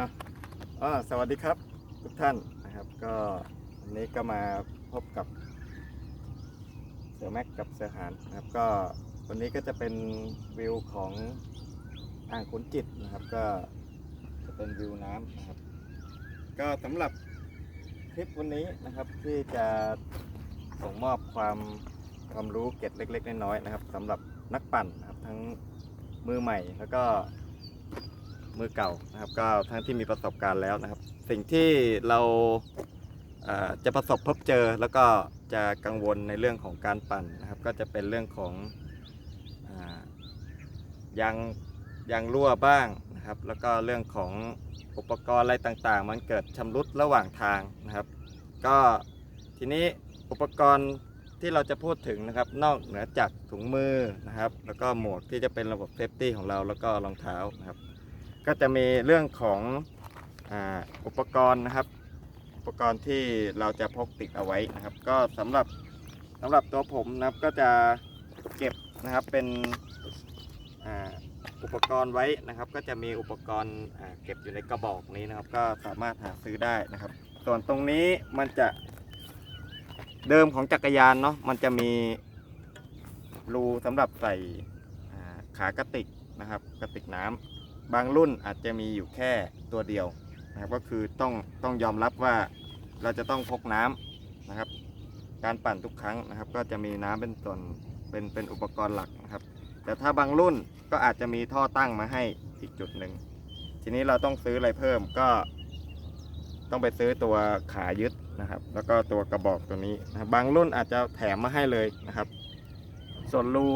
อะอ่าสวัสดีครับทุกท่านนะครับ ก็วันนี้ก็มาพบกับเสือแม็กกับเสือหานนะครับ ก็วันนี้ก็จะเป็นวิวของอ่างขุนจิตนะครับ ก็จะเป็นวิวน้ำนะครับ ก็สำหรับคลิปวันนี้นะครับที่จะส่งมอบความความรู้เก็ดเล็ก ๆ น้อยๆนะครับสำหรับนักปั่นนะครับทั้งมือใหม่แล้วก็ มือเก่านะครับก็ทั้งที่มีประสบการณ์แล้วนะครับ สิ่งที่เราจะประสบพบเจอแล้วก็จะกังวลในเรื่องของการปั่นนะครับ ก็จะเป็นเรื่องของอยางยางรั่วบ้างนะครับ แล้วก็เรื่องของอุปกรณ์อะไรต่างๆ มันเกิดชำรุดระหว่างทางนะครับ ก็ทีนี้อุปกรณ์ที่เราจะพูดถึงนะครับ นอกเหนือจากถุงมือนะครับ แล้วก็หมวกที่จะเป็นระบบเซฟตี้ของเราแล้วก็รองเท้านะครับ ก็จะมีเรื่องของอ,อุปกรณ์นะครับ อุปกรณ์ที่เราจะพกติดเอาไว้นะครับ ก็สำหรับสำหรับตัวผมนะครับก็จะเก็บนะครับเป็นอ,อุปกรณ์ไว้นะครับ ก็จะมีอุปกรณ์เก็บอยู่ในกระบอกนี้นะครับ ก็สามารถหาซื้อได้นะครับ ส่วนตรงนี้มันจะเดิมของจักรยานเนาะมันจะมีรูสำหรับใส่ขากระติกนะครับ กระติกน้ำ บางรุ่นอาจจะมีอยู่แค่ตัวเดียวนะครับก็คือต้องต้องยอมรับว่าเราจะต้องพกน้ำนะครับ การปั่นทุกครั้งนะครับ ก็จะมีน้ำเป็นส่วนเป็นเป็นอุปกรณ์หลักนะครับ แต่ถ้าบางรุ่นก็อาจจะมีท่อตั้งมาให้อีกจุดหนึ่งทีนี้เราต้องซื้ออะไรเพิ่มก็ ต้องไปซื้อตัวขายึดนะครับ แล้วก็ตัวกระบอกตัวนี้นะบบางรุ่นอาจจะแถมมาให้เลยนะครับ ส่วนรู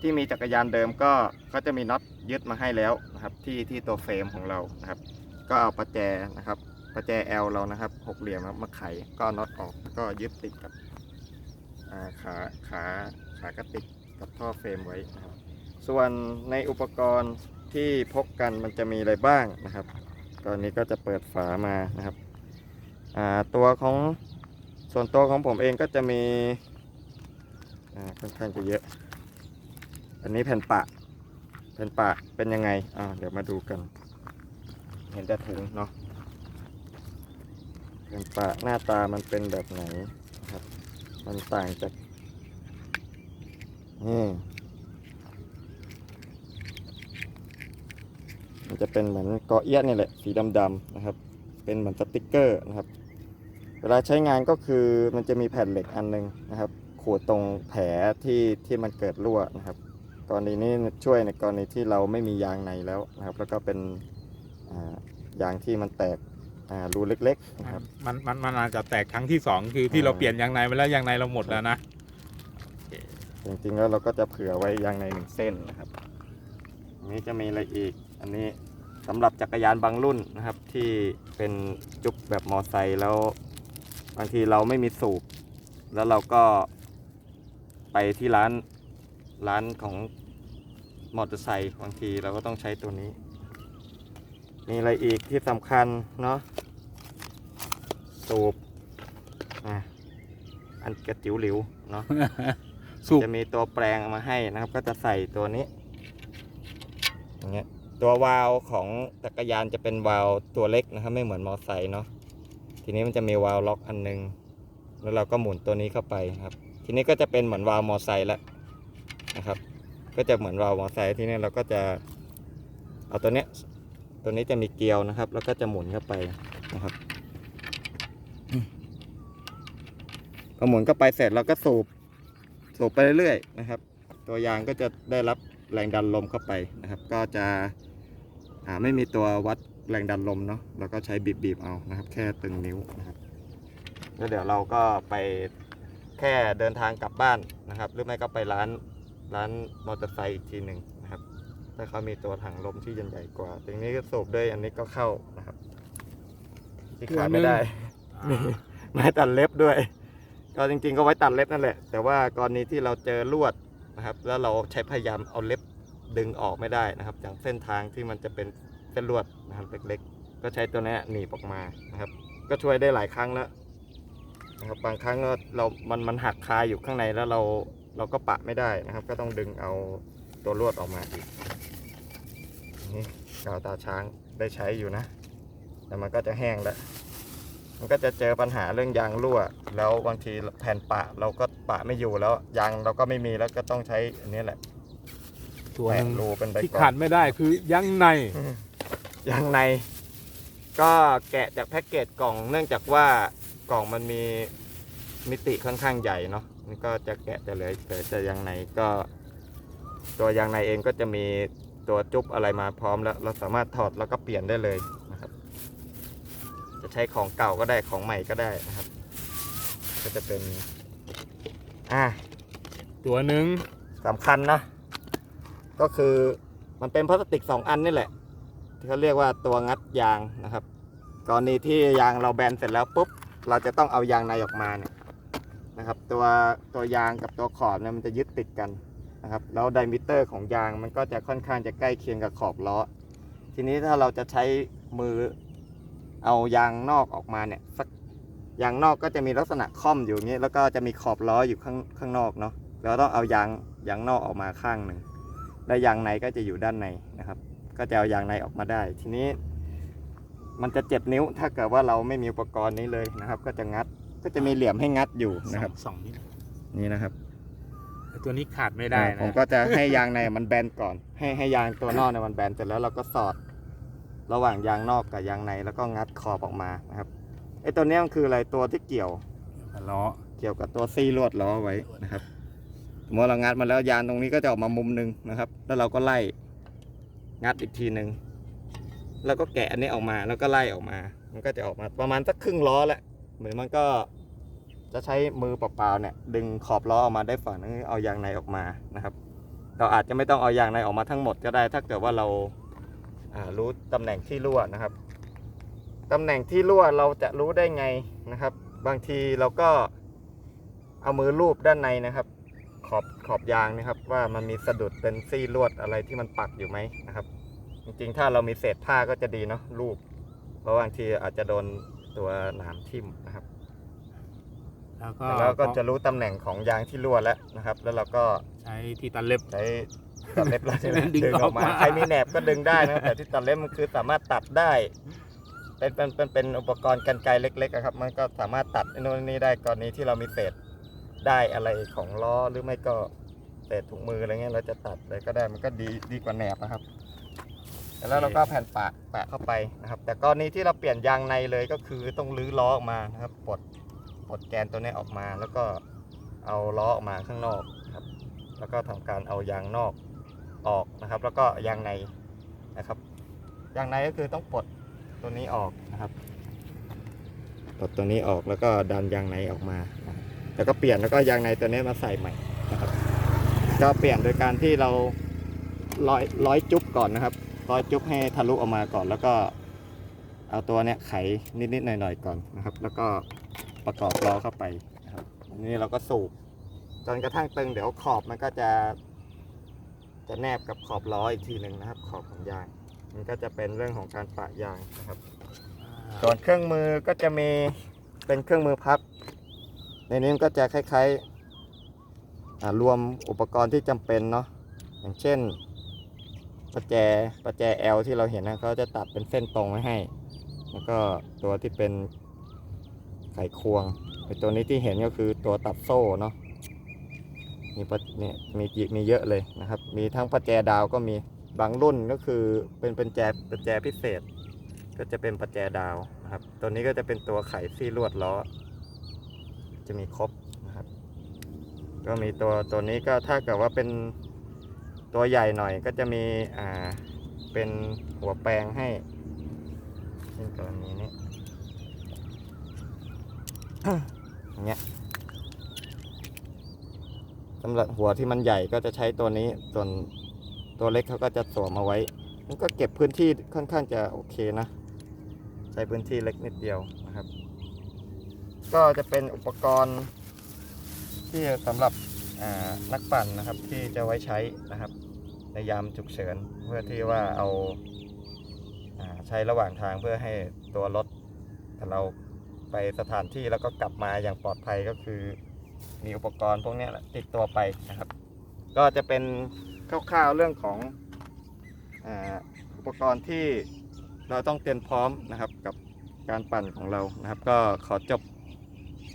ที่มีจักรยานเดิมก็เขาจะมีน็อตยึดมาให้แล้ว นะครับที่ที่ตัวเฟรมของเรานะครับ ก็เอาประแจนะครับประแจ L เรานะครับหกเหลี่ยมมาไขก็น็อตออกก็ยึดติดกับขาขาขากระติกกับท่อเฟรมไว้นะครับ ส่วนในอุปกรณ์ที่พกกันมันจะมีอะไรบ้างนะครับตอนนี้ก็จะเปิดฝามานะครับตัวของส่วนตัวของผมเองก็จะมีค่อนข้างจะเยอะ อันนี้แผ่นปะ แผ่นปะเป็นยังไงอ่าเดี๋ยวมาดูกัน เห็นแต่ถุงเนาะแผ่นปะหน้าตามันเป็นแบบไหนครับ มันต่างจากนี่มันจะเป็นเหมือนกาะเอี้ยนี่แหละสีดำๆนะครับ เป็นเหมือนสติกเกอร์นะครับ เวลาใช้งานก็คือมันจะมีแผ่นเหล็กอันหนึงนะครับ ขูดตรงแผลที่ที่มันเกิดรั่วนะครับ กรณีนี้ช่วยในกรณีที่เราไม่มียางในแล้วนะครับ แล้วก็เป็นอ่ายางที่มันแตกอ่ารูเล็กๆนะครับมันมันมันอาจจะแตกครั้งที่สองคือที่อ่าเราเปลี่ยนยางในไปแล้วยางในเราหมดแล้วนะจริงๆแล้วเราก็จะเผื่อไว้ยางในหนึ่งเส้นนะครับอันนี้จะมีอะไรอีก อันนี้สำหรับจักรยานบางรุ่นนะครับ ที่เป็นจุกแบบมอไซค์แล้วบางทีเราไม่มีสูบ แล้วเราก็ไปที่ร้าน ร้านของมอเตอร์ไซค์บางทีเราก็ต้องใช้ตัวนี้ มีอะไรอีกที่สำคัญเนาะสูบอะอันกระจิ๋วหลิวเนาะสูบ จะมีตัวแปลงเอามาให้นะครับ ก็จะใส่ตัวนี้อย่างเงี้ยตัววาล์วของจักรยานจะเป็นวาล์วตัวเล็กนะครับ ไม่เหมือนมอไซค์เนาะทีนี้มันจะมีวาล์วล็อกอันหนึง แล้วเราก็หมุนตัวนี้เข้าไปครับ ทีนี้ก็จะเป็นเหมือนวาล์วมอไซค์แล้วนะครับ ก็จะเหมือนวามอไซค์ที่นี้เราก็จะเอาตัวเนี้ยตัวนี้จะมีเกลียวนะครับ แล้วก็จะหมุนเข้าไปนะครับพอหมุนเข้าไปเสร็จเราก็สูบสูบไปเรื่อยๆนะครับ ตัวยางก็จะได้รับแรงดันลมเข้าไปนะครับ ก็จะไม่มีตัววัดแรงดันลมเนาะเราก็ใช้บีบๆเอานะครับ แค่ตึงนิ้วนะครับแล้วเดี๋ยวเราก็ไปแค่เดินทางกลับบ้านนะครับ หรือไม่ก็ไปร้าน ร้านมอเตอร์ไซค์อีกทีหนึ่งนะครับ ถ้าเขามีตัวถังลมที่ใหญ่ๆกว่าตรงนี้ก็สูบด้วยอันนี้ก็เข้านะครับที่ขาดไม่ได้อ่าไม้ตัดเล็บด้วย ก็จริงๆก็ไว้ตัดเล็บนั่นแหละ แต่ว่ากรณีที่เราเจอลวดนะครับ แล้วเราใช้พยายามเอาเล็บดึงออกไม่ได้นะครับ อย่างเส้นทางที่มันจะเป็นเส้นลวดนะครับเล็กๆ ก็ใช้ตัวเนี้ยหนีบออกมานะครับ ก็ช่วยได้หลายครั้งแล้วนะครับบางครั้งก็เรา มัน มันหักคาอยู่ข้างในแล้วเรา เราก็ปะไม่ได้นะครับ ก็ต้องดึงเอาตัวลวดออกมาอีกนี่กาวตาช้างได้ใช้อยู่นะ แต่มันก็จะแห้งแล้วมันก็จะเจอปัญหาเรื่องยางรั่ว แล้วบางทีแผ่นปะเราก็ปะไม่อยู่แล้วยางเราก็ไม่มีแล้วก็ต้องใช้อันนี้แหละตัวหแปะนึงรูเป็นใบที่กรอขาดบไม่ได้คือยังในยางใน ก็แกะจากแพ็กเกจกล่องเนื่องจากว่ากล่องมันมีมิติค่อนข้างใหญ่เนาะ นี่ก็จะแกะจะเหลือแต่จะยางในก็ ตัวยางในเองก็จะมีตัวจุ๊บอะไรมาพร้อมแล้วเราสามารถถอดแล้วก็เปลี่ยนได้เลยนะครับ จะใช้ของเก่าก็ได้ของใหม่ก็ได้นะครับ ก็จะเป็นอ่าตัวหนึ่งสำคัญนะ ก็คือมันเป็นพลาสติก 2 อันนี่แหละ ที่เขาเรียกว่าตัวงัดยางนะครับ กรณีที่ยางเราแบนเสร็จแล้วปุ๊บ เราจะต้องเอายางในออกมาเนี่ย นะครับ ตัวตัวยางกับตัวขอบเนี่ยมันจะยึดติดกันนะครับแล้วไดมิเตอร์ของยางมันก็จะค่อนข้างจะใกล้เคียงกับขอบล้อ ทีนี้ถ้าเราจะใช้มือเอายางนอกออกมาเนี่ยสักยางนอกก็จะมีลักษณะค่อมอยู่งนี้แล้วก็จะมีขอบล้ออยู่ข้างข้างนอกเนาะเราต้องเอายางยางนอกออกมาข้างหนึ่งและยางในก็จะอยู่ด้านในนะครับ ก็จะเอายางในออกมาได้ ทีนี้ มันจะเจ็บนิ้วถ้าเกิดว่าเราไม่มีอุปกรณ์นี้เลยนะครับ ก็จะงัด ก็จะมีเหลี่ยมให้งัดอยู่นะครับสองนิดนี่นะครับแต่ตัวนี้ขาดไม่ได้นะผมก็จะให้ยางในมันแบนก่อน ให้ให้ยางตัวนอกเนี่ยมันแบนเสร็จแล้วเราก็สอด ระหว่างยางนอกกับยางในแล้วก็งัดขอบออกมานะครับไอ้ตัวเนี้ยมันคืออะไรตัวที่เกี่ยวล้อเกี่ยวกับตัวซี่ลวดล้อไว้นะครับสมมติเรางัดมาแล้วยางตรงนี้ก็จะออกมามุมหนึ่งนะครับ แล้วเราก็ไล่งัดอีกทีหนึ่งแล้วก็แกะอันนี้ออกมาแล้วก็ไล่ออกมา มันก็จะออกมาประมาณสักครึ่งล้อแหละ เหมือนมันก็จะใช้มือเปล่าๆเนี่ยดึงขอบล้อออกมาได้ฝั่งนึงเอายางในออกมานะครับ เราอาจจะไม่ต้องเอายางในออกมาทั้งหมดก็ได้ ถ้าเกิดว่าเราารู้ตำแหน่งที่รั่วนะครับตำแหน่งที่รั่วเราจะรู้ได้ไงนะครับ บางทีเราก็เอามือลูบด้านในนะครับ ขอบขอบยางนะครับ ว่ามันมีสะดุดเป็นซี่ลวดอะไรที่มันปักอยู่ไหมนะครับ จริงๆ ถ้าเรามีเศษผ้าก็จะดีเนาะลูบเพราะบางทีอาจจะโดน ตัวหนามทิ่มนะครับ แล้วก็แล้วก็จะรู้ตำแหน่งของยางที่รั่วแล้วนะครับ แล้วเราก็ใช้ที่ตัดเล็บ ใช้ตัดเล็บแล้วใช่ไหมดึงดึงออกมาออกมาใครมีแหนบก็ดึงได้นะแต่ที่ตัดเล็บมันคือสามารถตัดได้ เป็นเป็นเป็นเป็นอุปกรณ์กันไกรเล็กๆอะครับ มันก็สามารถตัดไอ้โน่นนี่ได้กรณีที่เรามีเศษได้อะไรของล้อหรือไม่ก็เศษถุงมืออะไรเงี้ยเราจะตัดเลยก็ได้มันก็ดีดีกว่าแหนบนะครับ แล้วเราก็แผ่นปะแปะเข้าไปนะครับ แต่กรณีที่เราเปลี่ยนยางในเลยก็คือต้องรื้อล้อออกมานะครับปลดปลดแกนตัวนี้ออกมา แล้วก็เอาล้อออกมาข้างนอกนะครับ แล้วก็ทำการเอายางนอกออกนะครับ แล้วก็ยางในนะครับยางในก็คือต้องปลดตัวนี้ออกนะครับปลดตัวนี้ออกแล้วก็ดันยางในออกมานะครับแล้วก็เปลี่ยนแล้วก็ยางในตัวนี้มาใส่ใหม่นะครับก็เปลี่ยนโดยการที่เราร้อยร้อยจุ๊บก่อนนะครับ ร้อยจุ๊บให้ทะลุออกมาก่อน แล้วก็เอาตัวเนี้ยไขนิดๆหน่อยๆก่อนนะครับ แล้วก็ประกอบล้อเข้าไปนะครับนนี้เราก็สูบจนกระทั่งตึงเดี๋ยวขอบมันก็จะ จะแนบกับขอบล้ออีกทีหนึ่งนะครับ ขอบของยางมันก็จะเป็นเรื่องของการปะยางนะครับ ส่วนเครื่องมือก็จะมีเป็นเครื่องมือพับ ในนี้มันก็จะคล้ายๆรวมอุปกรณ์ที่จำเป็นเนาะอย่างเช่น ประแจประแจ L ที่เราเห็นนะเขาจะตัดเป็นเส้นตรงไว้ให้ แล้วก็ตัวที่เป็นไขควงไอตัวนี้ที่เห็นก็คือตัวตัดโซ่เนาะมีเนี่ยมีมีเยอะเลยนะครับ มีทั้งประแจดาวก็มีบางรุ่นก็คือเป็นเป็นแจประแจพิเศษ ก็จะเป็นประแจดาวนะครับ ตัวนี้ก็จะเป็นตัวไขซี่ลวดล้อ จะมีครบนะครับ ก็มีตัวตัวนี้ก็ถ้าเกิดว่าเป็น ตัวใหญ่หน่อยก็จะมีอ่าเป็นหัวแปลงให้เช่นกรณีนี้อย่างเงี้ยสำหรับหัวที่มันใหญ่ก็จะใช้ตัวนี้ส่วนตัวเล็กเขาก็จะสวมเอาไว้ มันก็เก็บพื้นที่ค่อนข้างจะโอเคนะ ใช้พื้นที่เล็กนิดเดียวนะครับ ก็จะเป็นอุปกรณ์ที่สำหรับนักปั่นนะครับที่จะไว้ใช้นะครับ ในยามฉุกเฉิน เพื่อที่ว่าเอาอาใช้ระหว่างทางเพื่อให้ตัวรถเราไปสถานที่แล้วก็กลับมาอย่างปลอดภัยก็คือ มีอุปกรณ์พวกเนี้ยแหละติดตัวไปนะครับ ก็จะเป็นคร่าวๆเรื่องของอาอุปกรณ์ที่เราต้องเตรียมพร้อมนะครับกับการปั่นของเรานะครับ ก็ขอจบ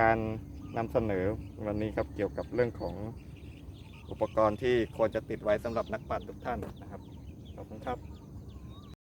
การนำเสนอวันนี้ครับเกี่ยวกับเรื่องของ อุปกรณ์ที่ควรจะติดไว้สำหรับนักปั่นทุกท่านนะครับ ขอบคุณครับ